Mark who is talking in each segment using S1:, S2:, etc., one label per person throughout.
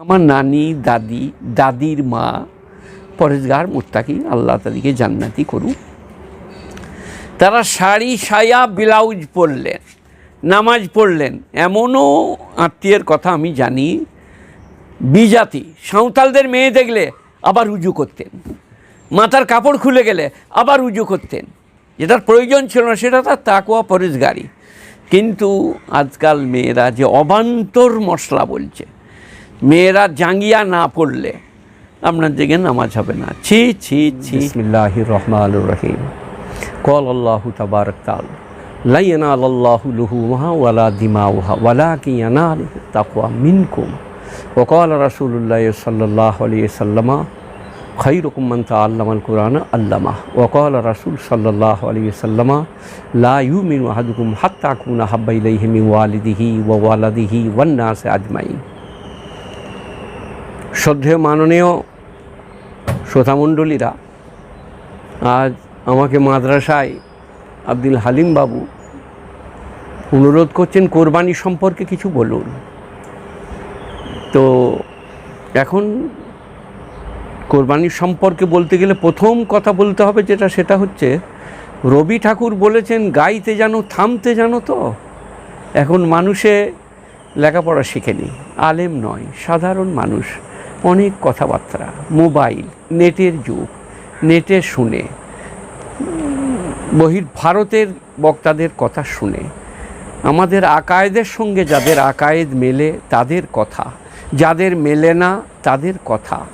S1: আমার নানি, দাদি, দাদির মা, পরেশগার, মুত্তাকি, আল্লাহ তাদিকে জান্নাতি করুক। তারা শাড়ি সায়া ব্লাউজ পরলেন, নামাজ পড়লেন। এমনও আত্মীয়ের কথা আমি জানি। বিজাতি, সাঁওতালদের মেয়ে দেখলে আবার উজু করতেন। মাথার কাপড় খুলে গেলে আবার উজু করতেন। যেটার প্রয়োজন ছিল না, সেটা তার তাকুয়া পরেশগারি কিন্তু আজকাল মেয়েরা যে অবান্তর মশলা বলছে। মেয়েরা জাঙ্গিয়া না পড়লে আপনার দিকে নামাজ হবে না। ছি ছি ছি। ইসমিল্লাহ রহমান রহিম। কল আল্লাহ তাবারক তাল লাইনা আল্লাহ লুহুমা ওয়ালা দিমাউহা ওয়ালা কি আনাল তাকুয়া মিনকুম ওকাল রাসুল্লাহ সাল্লাহ আলিয়া সাল্লামা খৈরকুম মন তাল্লামাল কুরআন আল্লামা। ওকাল রাসুল সাল্লাহ আলিয়া সাল্লামা, লা ইউ মিন হাদুকুম হাত্তাকুনা হাব্বাইলাইহিমি ওয়ালিদিহি ওয়ালাদিহি ওয়ান্নাসে আজমাইন। শ্রদ্ধেয় মাননীয় শ্রোতামণ্ডলীরা, আজ আমাকে মাদ্রাসায় আব্দুল হালিম বাবু অনুরোধ করছেন, কোরবানি সম্পর্কে কিছু বলুন। তো এখন কোরবানি সম্পর্কে বলতে গেলে প্রথম কথা বলতে হবে যেটা, সেটা হচ্ছে রবি ঠাকুর বলেছেন, গাইতে জানো, থামতে জানো তো। এখন মানুষে লেখাপড়া শিখেনি, আলেম নয়, সাধারণ মানুষ। অনেক কথাবার্তা, মোবাইল, নেটের যুগ নেটে শুনে বহির ভারতের বক্তাদের কথা শুনে, আমাদের আকায়েদের সঙ্গে যাদের আকায়েদ মেলে তাদের কথা, যাদের মেলে না তাদের কথা।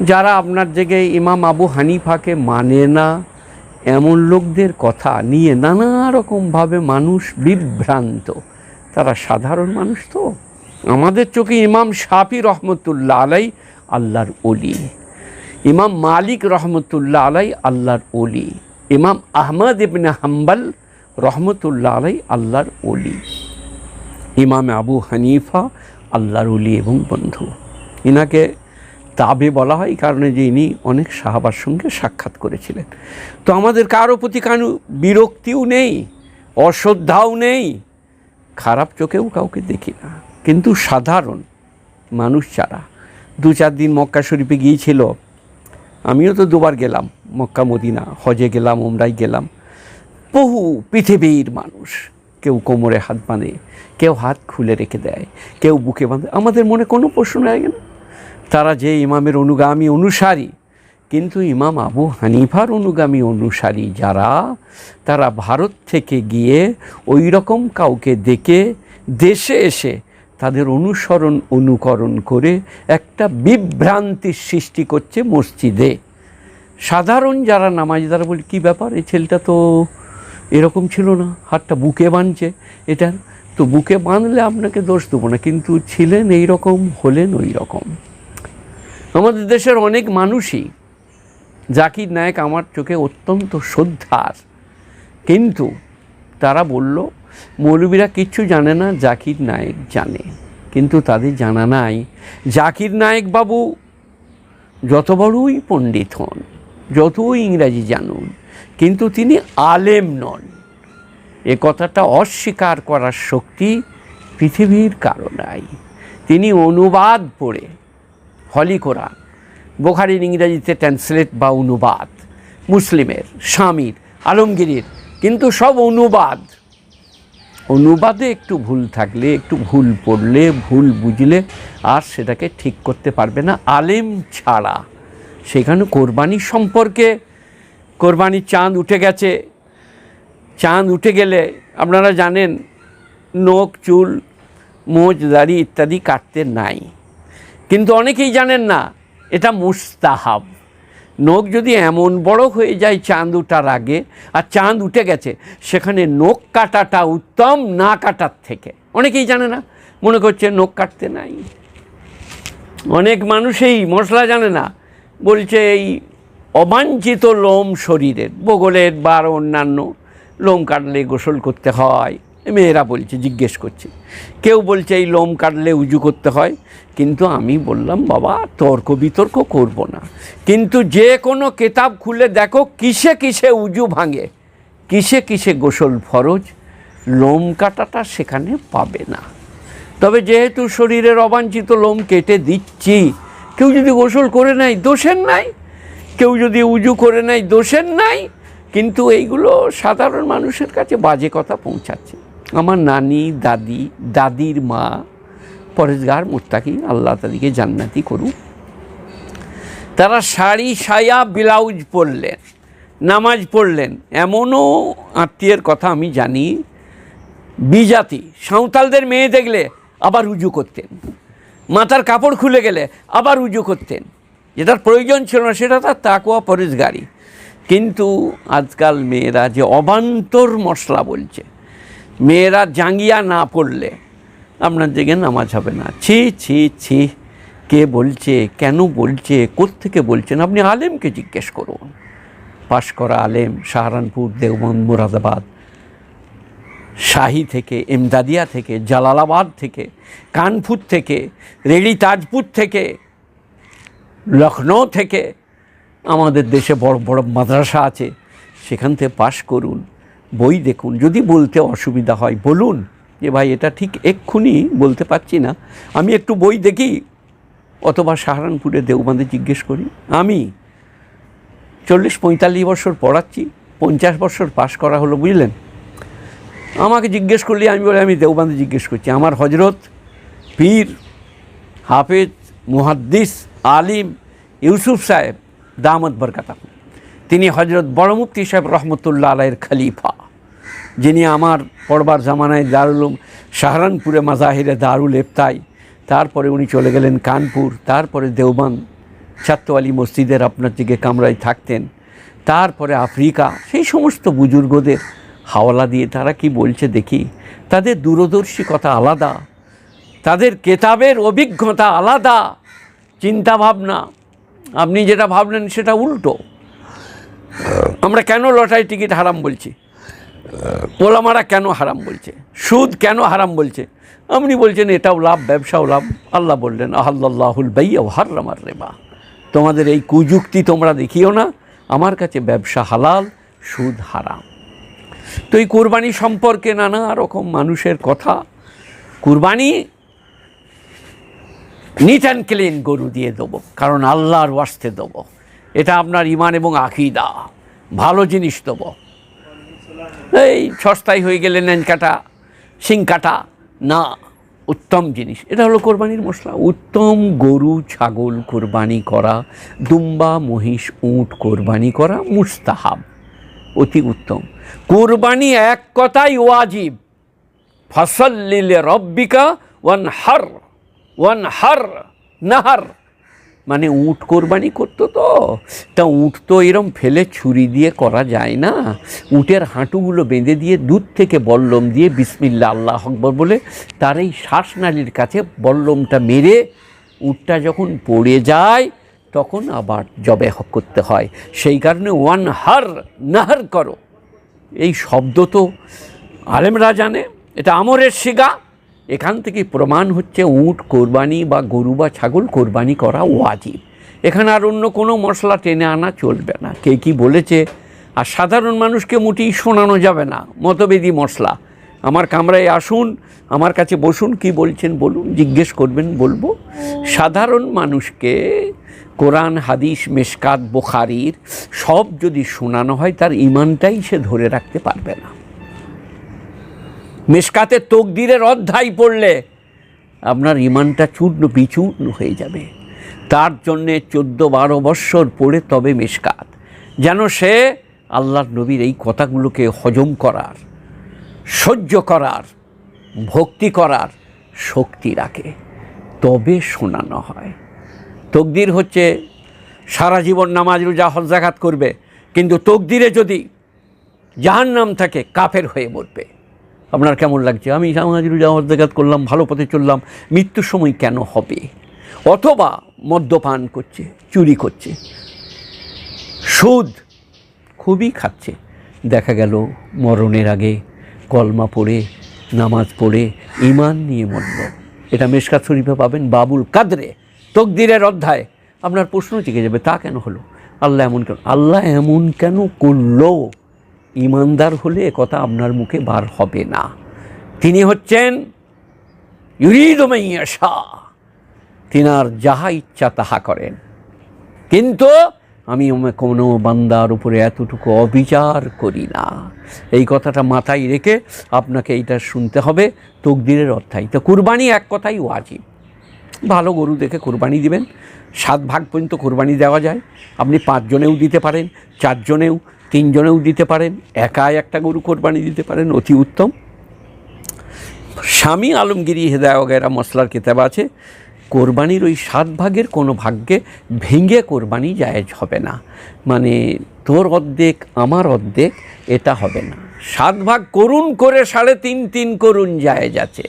S1: যারা আপনার জায়গায় ইমাম আবু হানিফাকে মানে না, এমন লোকদের কথা নিয়ে নানা রকমভাবে মানুষ বিভ্রান্ত। তারা সাধারণ মানুষ তো। আমাদের চোখে ইমাম শাফি রহমতুল্লাহ আলাই আল্লাহর অলি ইমাম মালিক রহমতুল্লাহ আলাই আল্লাহর অলি ইমাম আহমদ ইবনে হাম্বাল রহমতুল্লাহ আলাই আল্লাহর অলি ইমাম আবু হানিফা আল্লাহর অলি এবং বন্ধু। ইনাকে তাবে বলা হয়, এই কারণে যে ইনি অনেক সাহাবার সঙ্গে সাক্ষাৎ করেছিলেন। তো আমাদের কারও প্রতি কারও বিরক্তিও নেই, অশ্রদ্ধাও নেই, খারাপ চোখেও কাউকে দেখি না। কিন্তু সাধারণ মানুষ ছাড়া দু চার দিন মক্কা শরীফে গিয়েছিল, আমিও তো দুবার গেলাম, মক্কা, মদিনা, হজে গেলাম ওমরাই গেলাম। বহু পৃথিবীর মানুষ কেউ কোমরে হাত বাঁধে, কেউ হাত খুলে রেখে দেয়, কেউ বুকে বাঁধে। আমাদের মনে কোনো প্রশ্ন লাগে না। তারা যে ইমামের অনুগামী অনুসারী, কিন্তু ইমাম আবু হানিফার অনুগামী অনুসারী যারা, তারা ভারত থেকে গিয়ে ওই রকম কাউকে দেখে দেশে এসে তাদের অনুসরণ অনুকরণ করে একটা বিভ্রান্তির সৃষ্টি করছে মসজিদে। সাধারণ যারা নামাজদার বলি, কী ব্যাপার? এই ছেলেটা তো এরকম ছিল না। হাতটা বুকে বাঁধছে। এটা তো বুকে বাঁধলে আপনাকে দোষ দেবো না, কিন্তু ছিলেন এই রকম হলেন ওই রকম আমাদের দেশের অনেক মানুষই জাকির নায়ক আমার চোখে অত্যন্ত শ্রদ্ধার। কিন্তু তারা বলল মৌলবীরা কিচ্ছু জানে না, জাকির নায়েক জানে। কিন্তু তাদের জানা নাই, জাকির নায়েক বাবু যত বড়ই পণ্ডিত হন, যতই ইংরাজি জানুন, কিন্তু তিনি আলেম নন। এ কথাটা অস্বীকার করার শক্তি পৃথিবীর কারও নাই। তিনি অনুবাদ পড়ে, হলি কোরআন, বোখারির ইংরেজিতে ট্রান্সলেট বা অনুবাদ, মুসলিমের, স্বামীর, আলমগীরের, কিন্তু সব অনুবাদ। অনুবাদে একটু ভুল থাকলে, একটু ভুল পড়লে, ভুল বুঝলে আর সেটাকে ঠিক করতে পারবে না। আলেম ছাড়া। সেখানে কোরবানি সম্পর্কে কোরবানির চাঁদ উঠে গেছে। চাঁদ উঠে গেলে আপনারা জানেন, নখ, চুল, মোজ, দাড়ি ইত্যাদি কাটতে নাই। কিন্তু অনেকেই জানেন না, এটা মুস্তাহাব। নখ যদি এমন বড় হয়ে যায়, চাঁদ উঠার আগে, আর চাঁদ উঠে গেছে, সেখানে নখ কাটাটা উত্তম না কাটার থেকে। অনেকেই জানে না, মনে করছে নখ কাটতে নাই। অনেক মানুষই মশলা জানে না, বলছে এই অবাঞ্ছিত লোম শরীরের, বগলের, বা অন্যান্য লোম কাটলে গোসল করতে হয়। মেয়েরা বলছে, জিজ্ঞেস করছে। কেউ বলছে, এই লোম কাটলে উজু করতে হয়? কিন্তু আমি বললাম, বাবা, তর্ক বিতর্ক করব না। কিন্তু যে কোনো কেতাব খুলে দেখো, কিসে কিসে উজু ভাঙে, কিসে কিসে গোসল ফরজ, লোম কাটাটা সেখানে পাবে না। তবে যেহেতু শরীরের অবাঞ্ছিত লোম কেটে দিচ্ছি, কেউ যদি গোসল করে নেয়, দোষের নাই। কেউ যদি উজু করে নেয়, দোষের নাই। কিন্তু এইগুলো সাধারণ মানুষের কাছে বাজে কথা পৌঁছাচ্ছে। আমার নানি, দাদি, দাদির মা, পরেশগার, মোত্তাকি, আল্লাহ তাদেরকে জান্নাতি করুক। তারা শাড়ি, সায়া, ব্লাউজ পরলেন, নামাজ পড়লেন। এমনও আত্মীয়ের কথা আমি জানি। বিজাতি, সাঁওতালদের মেয়ে দেখলে আবার উজু করতেন। মাথার কাপড় খুলে গেলে আবার উজু করতেন। যেটার প্রয়োজন ছিল না, সেটা তার তাকুয়া পরেশগারি কিন্তু আজকাল মেয়েরা যে অবান্তর মশলা বলছে। মেয়েরা জাঙ্গিয়া না পড়লে আপনার দিকে নামাজ হবে না। ছি ছি ছি, কে বলছে, কেন বলছে, কোত্থেকে বলছেন আপনি আলেমকে জিজ্ঞেস করুন। পাশ করা আলেম সাহারানপুর দেওবন্দ, মুরাদাবাদ, শাহি থেকে, এমদাদিয়া থেকে, জালালাবাদ থেকে, কানপুর থেকে, রেডি তাজপুর থেকে, লখনৌ থেকে, আমাদের দেশে বড় বড় মাদ্রাসা আছে, সেখান থেকে পাশ করুন। বই দেখুন। যদি বলতে অসুবিধা হয়, বলুন। যে ভাই, এটা ঠিক এক্ষুনি বলতে পারছি না। আমি একটু বই দেখি, অথবা সাহারানপুরে দেওবান্ধে জিজ্ঞেস করি। আমি চল্লিশ পঁয়তাল্লিশ বছর পড়াচ্ছি, পঞ্চাশ বছর পাশ করা হলো, বুঝলেন? আমাকে জিজ্ঞেস করলে আমি বলি, আমি দেওবান্ধে জিজ্ঞেস করছি। আমার হজরত, পীর, হাফেজ, মুহাদ্দিস, আলিম, ইউসুফ সাহেব দামদ বরকাতা তিনি হজরত বড় মুফতি সাহেব রহমতুল্লাহ আলাইয়ের খলিফা। যিনি আমার পড়বার জামানায় দারুল সাহারানপুরে মাজাহিরে দারুল এফতাই তারপরে উনি চলে গেলেন কানপুর, তারপরে দেওবান ছাত্রআলী মসজিদের আপনার দিকে কামরায় থাকতেন। তারপরে আফ্রিকা, সেই সমস্ত বুজুর্গদের হাওলা দিয়ে তারা কি বলছে দেখি? তাদের দূরদর্শিকতা আলাদা, তাদের কেতাবের অভিজ্ঞতা আলাদা চিন্তা ভাবনা আপনি যেটা ভাবলেন সেটা উল্টো। আমরা কেন লটারি টিকিট হারাম বলছি? পোলামারা কেন হারাম বলছে? সুদ কেন হারাম বলছে? আপনি বলছেন এটাও লাভ, ব্যবসাও লাভ। আল্লাহ বললেন আহাল্লাহুল বাইয়া হার্রামার রেবা। তোমাদের এই কুযুক্তি তোমরা দেখিও না, আমার কাছে ব্যবসা হালাল, সুদ হারাম। তো এই কোরবানি সম্পর্কে নানা রকম মানুষের কথা। কুরবানি নিট অ্যান্ড ক্লিন গরু দিয়ে দেবো, কারণ আল্লাহর ওয়াস্তে দেবো। এটা আপনার ইমান এবং আকিদা। ভালো জিনিস দেবো। এই সস্তায় হয়ে গেলে ন্যান কাটা, শিং কাটা। না, উত্তম জিনিস। এটা হলো কোরবানির মশলা। উত্তম গরু, ছাগল কোরবানি করা, দুম্বা, মহিষ, উঁট কোরবানি করা মুস্তাহাব। অতি উত্তম। কোরবানি এক কথাই ওয়াজিব। ফসল্লিলে রব্বিকা ওয়ান হার ওয়ান হার নাহার। মানে উঁট কোরবানি করতো তো। তা উঁট তো এরম ফেলে ছুরি দিয়ে করা যায় না। উটের হাঁটুগুলো বেঁধে দিয়ে দুধ থেকে বল্লম দিয়ে বিসমিল্লা আল্লাহ আকবর বলে তার এই শ্বাসনালীর কাছে বল্লমটা মেরে উটটা যখন পড়ে যায় তখন আবার জবে করতে হয়। সেই কারণে ওয়ান হার নাহার করো। এই শব্দ তো আলেমরা জানে, এটা আমরের শিগা। এখান থেকে প্রমাণ হচ্ছে উট, কোরবানি বা গরু বা ছাগল কোরবানি করা ওয়াজিব। এখানে আর অন্য কোনো মশলা টেনে আনা চলবে না। কে কি বলেছে? আর সাধারণ মানুষকে মোটেই শোনানো যাবে না। মতবেদী মশলা। আমার কামরায় আসুন, আমার কাছে বসুন, কি বলছেন বলুন, জিজ্ঞেস করবেন বলব। সাধারণ মানুষকে কোরআন, হাদিস, মেশকাত, বোখারির সব যদি শোনানো হয়, তার ইমানটাই সে ধরে রাখতে পারবে না। মেশকাতে তকদিরের অধ্যায় পড়লে আপনার ইমানটা চূর্ণ বিচূর্ণ হয়ে যাবে। তার জন্যে চোদ্দ বারো বৎসর পড়ে তবে মেশকাত যেন সে আল্লাহর নবীর এই কথাগুলোকে হজম করার, সহ্য করার, ভক্তি করার শক্তি রাখে। তবে শোনানো হয়। তকদির হচ্ছে সারা জীবন নামাজ রোজা হজ জাকাত করবে, কিন্তু তকদিরে যদি জাহান্নাম থাকে, কাফের হয়ে মরবে। আপনার কেমন লাগছে? আমি রোজা হজ করলাম, ভালো পথে চললাম। মৃত্যুর সময় কেন হবে? অথবা মদ্যপান করছে, চুরি করছে, সুদ খুবই খাচ্ছে। দেখা গেল মরণের আগে কলমা পড়ে, নামাজ পড়ে ইমান নিয়ে মরল। এটা মেশকাত শরীফে পাবেন বাবুল কাদরে। তকদিরের অধ্যায়। আপনার প্রশ্ন থেকে যাবে, তা কেন হলো? আল্লাহ এমন কেন আল্লাহ এমন কেন করল? ইমানদার হলে কথা আপনার মুখে বার হবে না। তিনি হচ্ছেন ইউরিদমাইয়া তিনার যাহা ইচ্ছা তাহা করেন। কিন্তু আমি কোনো বান্দার উপরে এতটুকু অবিচার করি না। এই কথাটা মাথায় রেখে আপনাকে এইটা শুনতে হবে, তকদিরের অর্থায়িত কুরবানি এক কথাই ওয়াজিব। ভালো গরু দেখে কোরবানি দিবেন। সাত ভাগ পর্যন্ত কোরবানি দেওয়া যায়। আপনি পাঁচজনেও দিতে পারেন, চারজনেও। তিনজনেও দিতে পারেন, একাই একটা গরু কোরবানি দিতে পারেন, অতি উত্তম। স্বামী আলমগিরি হেদায় গেরা মশলার কেতাব আছে। কোরবানির ওই সাত ভাগের কোনো ভাগ্যে ভেঙে কোরবানি জায়েজ হবে না। মানে তোর অর্ধেক, আমার অর্ধেক, এটা হবে না। সাত ভাগ করুন করে সাড়ে তিন তিন করুন জায়েজ আছে।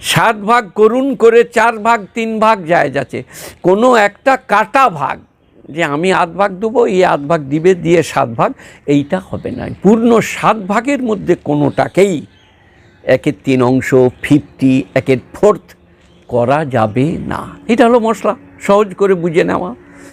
S1: সাত ভাগ করুন করে চার ভাগ তিন ভাগ জায়েজ আছে। কোনো একটা কাটা ভাগ যে আমি আধ ভাগ দেবো, এই আধ ভাগ দিবে, দিয়ে সাত ভাগ, এইটা হবে না। পূর্ণ সাত ভাগের মধ্যে কোনোটাকেই একের তিন অংশ ফিফটি একের ফোর্থ করা যাবে না। এটা হলো মশলা। সহজ করে বুঝে নেওয়া।